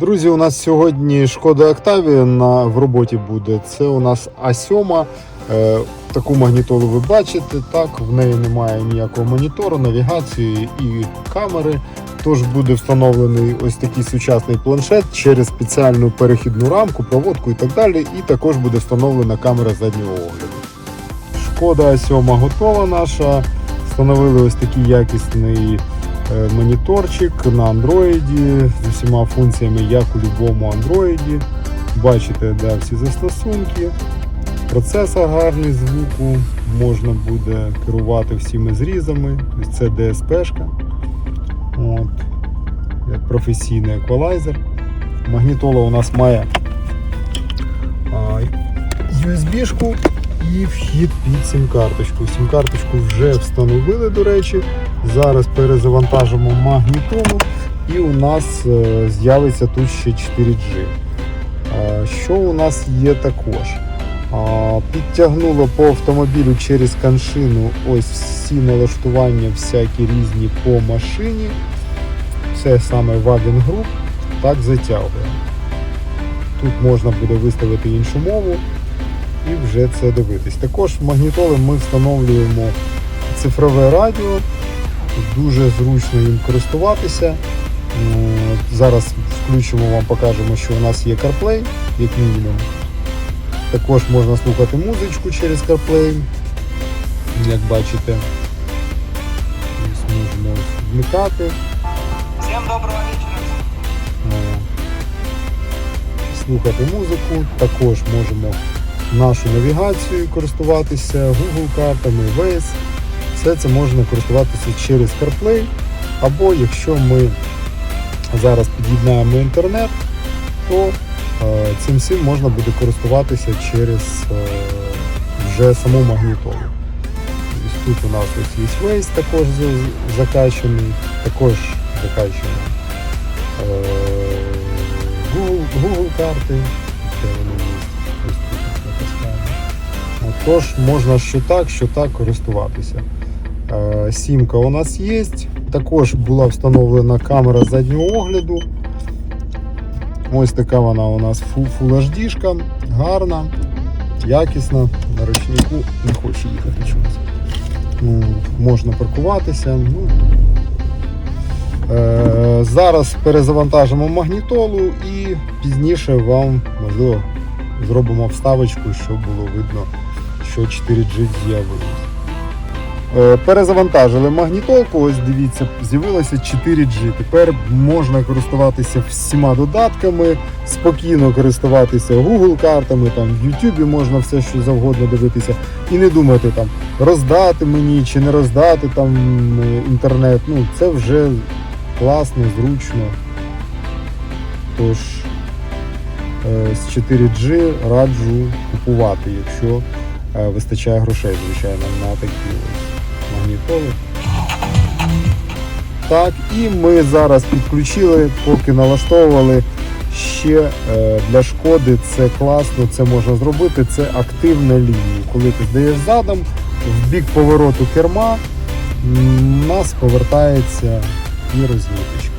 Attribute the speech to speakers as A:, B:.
A: Друзі, у нас сьогодні шкода Octavia на в роботі буде. Це у нас А7. Е, таку магнітолу ви бачите. Так, в неї немає ніякого монітору, навігації і камери. Тож буде встановлений ось такий сучасний планшет через спеціальну перехідну рамку, проводку і так далі. І також буде встановлена камера заднього огляду. Шкода А7 готова наша. Встановили ось такий якісний моніторчик на андроїді з усіма функціями, як у будь-якому андроїді. Бачите, да, всі застосунки. Процесор гарний звуку, можна буде керувати всіми зрізами. Це DSP-шка. Як професійний еквалайзер. Магнітола у нас має USB-шку і вхід під сім-карточку. Сім-карточку вже встановили, до речі. Зараз перезавантажимо магнітолу і у нас е, з'явиться тут ще 4G. Е, Що у нас є також? Підтягнуло по автомобілю через каншину ось всі налаштування, всякі різні по машині. Це саме Wagon Group. Так затягує. Тут можна буде виставити іншу мову і вже це дивитись. Також магнітоли ми встановлюємо цифрове радіо. Дуже зручно їм користуватися. Зараз включимо вам, покажемо, що у нас є CarPlay, як мінімум. Також можна слухати музичку через CarPlay, як бачите. Можемо вмикати.
B: Всем доброго вечера.
A: Е, слухати музику. Також можемо нашу навігацію користуватися, Google картами, Waze. Все це можна користуватися через CarPlay. Або якщо ми зараз під'єднаємо інтернет, то е, цим всім можна буде користуватися через е, вже саму магнітолу. Ось Тут у нас ось є Waze також закачаний, також закачаний е, Google, Google карти, де Тож можна що так, що так користуватися. Сімка у нас є. Також була встановлена камера заднього огляду. Ось така вона у нас HD, гарна, якісна. На ручнику не хоче їхати чомусь. Ну, можна паркуватися. Ну, Е, Зараз перезавантажимо магнітолу і пізніше вам, можливо, зробимо вставочку, щоб було видно, що 4G з'явилось. Е, Перезавантажили магнітолку, ось дивіться, з'явилося 4G. Тепер можна користуватися всіма додатками, спокійно користуватися Google картами, там в YouTube можна все що завгодно дивитися. І не думати там роздати мені чи не роздати там е, інтернет. Ну, це вже класно, зручно. Тож е, з 4G раджу купувати, якщо вистачає грошей, звичайно, на такі магнітоли. Так, і ми зараз підключили, поки налаштовували ще е, для шкоди. Це класно, це можна зробити. Це активна лінія. Коли ти здаєш задом, в бік повороту керма у нас повертається і розміточка.